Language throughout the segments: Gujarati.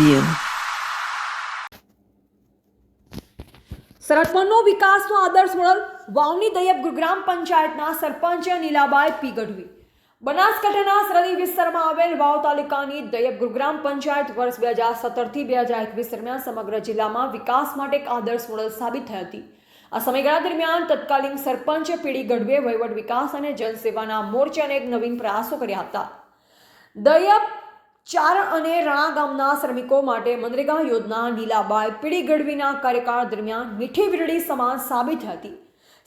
જોઈએ. સરપંચનો વિકાસનો આદર્શ મોડલ વાવની દયબ ગુરુગ્રામ પંચાયતના સરપંચ નીલાબાઈ પી ગઢવી બનાસકાંઠાના સરહદી વિસ્તારમાં આવેલ વાવ તાલુકાની દયબ ગુરુગ્રામ પંચાયત વર્ષ બે હજાર સત્તરથી બે હજાર એકવીસ દરમિયાન સમગ્ર જિલ્લામાં વિકાસ માટે એક આદર્શ મોડલ સાબિત થઈ હતી. આ સમયગાળા દરમિયાન તત્કાલીન સરપંચ પીડી ગઢવે વહીવટ વિકાસ અને જનસેવાના મોરચાને એક નવીન પ્રયાસો કર્યા હતા. દયબ ચાર અને રણા ગામના શ્રમિકો માટે મનરેગા યોજના નીલાબાઈ પીડી ગઢવીના કાર્યકાળ દરમિયાન મીઠી વીરડી સમાન સાબિત હતી.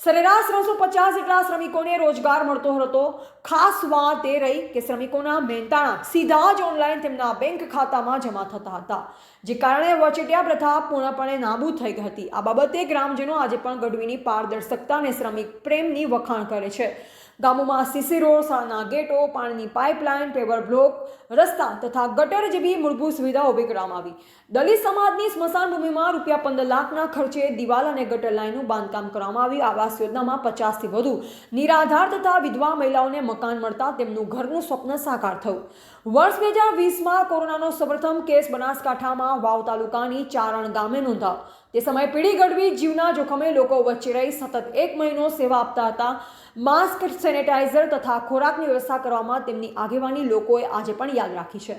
સરેરાશ ત્રણસો પચાસ જેટલા શ્રમિકોને રોજગાર મળતો હતો. ખાસ વાત એ રહી કે શ્રમિકોના મહેનતાણા સીધા જ ઓનલાઈન તેમના બેંક ખાતામાં જમા થતા હતા, જે કારણે વચેટિયા પ્રથા પૂર્ણપણે નાબૂદ થઈ હતી. આ બાબતે ગ્રામજનો આજે પણ ગઢવીની પારદર્શકતા અને શ્રમિક પ્રેમની વખાણ કરે છે. ગામોમાં સીસી રોડ શાળાના ગેટો, પાણીની પાઇપલાઇન, પેવર બ્લોક, રસ્તા તથા ગટર જેવી મૂળભૂત સુવિધાઓ ઊભી કરવામાં આવી. દલિત સમાજની સ્મશાન ભૂમિમાં રૂપિયા પંદર લાખના ખર્ચે દિવાલ અને ગટર લાઇનનું બાંધકામ કરવામાં આવ્યું. આવાસ યોજનામાં પચાસથી વધુ નિરાધાર તથા વિધવા મહિલાઓને મકાન મળતા તેમનું ઘરનું સ્વપ્ન સાકાર થયું. વર્ષ બે હજાર વીસમાં કોરોનાનો સૌપ્રથમ કેસ બનાસકાંઠામાં વાવ તાલુકાની ચારણ ગામે નોંધાયો. તે સમયે પીડી ગઢવી જીવના જોખમે લોકો વચ્ચે રહી સતત એક મહિનો સેવા આપતા હતા. માસ્ક સેનેટાઇઝર તથા ખોરાકની વ્યવસ્થા કરવામાં તેમની આગેવાની લોકોએ આજે પણ યાદ રાખી છે.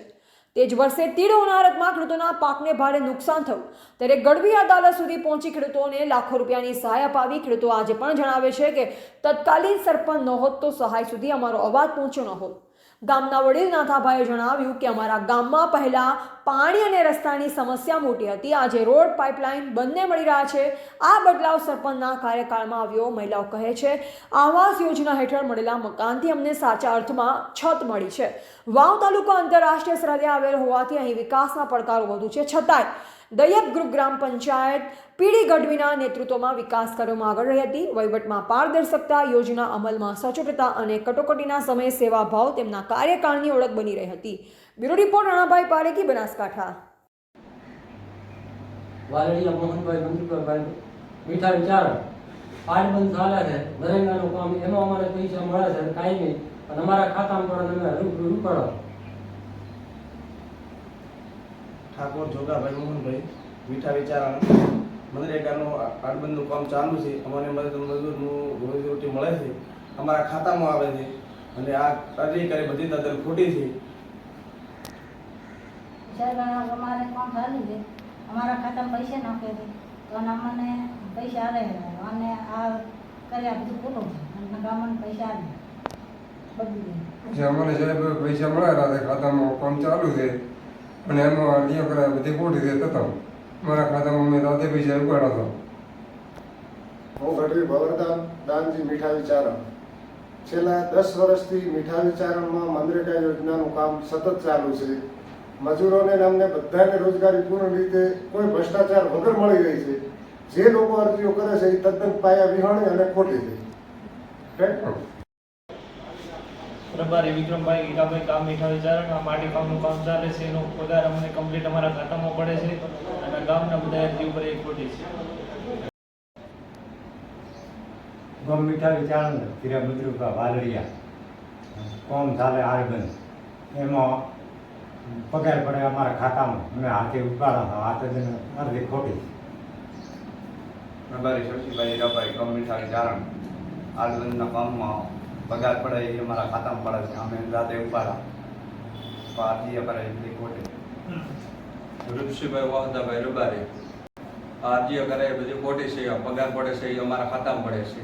તે જ વર્ષે તીડ હોનારતમાં ખેડૂતોના પાકને ભારે નુકસાન થયું. ત્યારે ગઢવી અદાલત સુધી પહોંચી ખેડૂતોને લાખો રૂપિયાની સહાય અપાવી. ખેડૂતો આજે પણ જણાવે છે કે, તત્કાલીન સરપંચ ન હોત તો સહાય સુધી અમારો અવાજ પહોંચ્યો ન હોત. ગામના વડીલ નાથાભાઈએ જણાવ્યું કે અમારા ગામમાં પહેલાં પાણી અને રસ્તાની સમસ્યા મોટી હતી. આજે રોડ પાઇપલાઇન બંને મળી રહ્યા છે. આ બદલાવ સરપંચના કાર્યકાળમાં આવ્યો. મહિલાઓ કહે છે, આવાસ યોજના હેઠળ મળેલા મકાનથી અમને સાચા અર્થમાં છત મળી છે. વાવ તાલુકો આંતરરાષ્ટ્રીય સરહદે આવેલ હોવાથી અહીં વિકાસના પડકારો વધુ છે. છતાંય દયબ ગ્રુપ ગ્રામ પંચાયત પીડી ગઢવીના નેતૃત્વમાં વિકાસ કાર્યોમાં આગળ રહી હતી. વહીવટમાં પારદર્શકતા, યોજના અમલમાં સચોટતા અને કટોકટીના સમયે સેવાભાવ તેમના કાર્યકાળની ઓળખ બની રહી હતી. બ્યુરો રિપોર્ટ રાણાભાઈ પારેખી બનાસકાંઠા. વાલડિયા મોહનભાઈ મંજુભાઈ મીઠા વિચાર. પાડ બંધ ચાલે છે. દરેંગાનું કામ એમાં અમારે પૈસા મળે છે કાંઈ નહીં. અને અમારા ખાતામાં પણ તમે રૂપાડો ઠાકોર જોગાભાઈ મોહનભાઈ મીઠા વિચારણ મનરેગાનું કાર્ડબંધનું કામ ચાલુ છે. અમને મદદ મજૂરનું રોજીરોટી મળે છે. અમારા ખાતામાં આવે છે. અને આ કાર્યકારી બધી તદ્દન ખોટી છે. સાહેબ અમારે કોણ ચાલુ છે અમારા ખાતામાં પૈસા નાખે છે તો અમને પૈસા આવે અને આ કર્યા બધું ખોટું છે. અને ગામને પૈસા આવે જે અમારે સાહેબ પૈસા મળ્યા હતા ખાતામાં કામ ચાલુ છે. અને એમાં અરજીઓ કરાય બધી ખોટી છે તથા મારા ખાતામાં મેં રાતે પૈસા ઉપાડ્યા હતા. હું ગઢવી ભવરદાન દાનજી મીઠા વિચારણ છેલ્લા દસ વર્ષથી મીઠા વિચારણમાં મનરેગા યોજનાનું કામ સતત ચાલુ છે. મજૂરોને અમને બધાને રોજગારી પૂર્ણ રીતે કોઈ ભ્રષ્ટાચાર વગર મળી રહી છે. જે લોકો અરજીઓ કરે છે એ તદ્દન પાયા વિહોણી અને ખોટી છે? પ્રભારી વિક્રમભાઈ ગીરાભાઈ કામ મીઠા વિચારણ આ માટી કામનું કામ ચાલે છે. એનો પગાર અમને કમ્પ્લીટ અમારા ખાતામાં પડે છે. અને ગામના બધા અરજી ઉપર એક ખોટી છે. ગમ મીઠા વિચારણ કિરા મજરૂપા વાલડિયા. કોમ ચાલે આરબંધ એમાં પગાર પડે અમારા ખાતામાં. અમે હાથે ઉપાડા હાથે જઈને અરજી ખોટી. પ્રભારી શશીભાઈ રભાઈ ગામ મીઠા ચારણ. આરબંધના કામમાં પગાર પડે એ અમારા ખાતામાં પડે છે. અમે રાતે ઉપાડા. પાર્ટી કરે એટલી ખોટી. ઋષિભાઈ વાહદાભાઈ રબારી આ અરજીઓ કરે એ બધી ખોટી છે. પગાર પડે છે એ અમારા ખાતામાં પડે છે.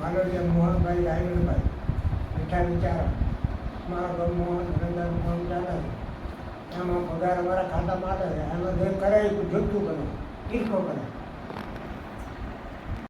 માનવીય મોહનભાઈ રાયણભાઈ મીઠા વિચાર મારા ઘર મોહન નરેન્દ્ર મોહન ચાલે એમાં પગાર અમારા ખાતામાં આવે એમાં જે કરે એ જોતું કરે. તીર્થો કરે.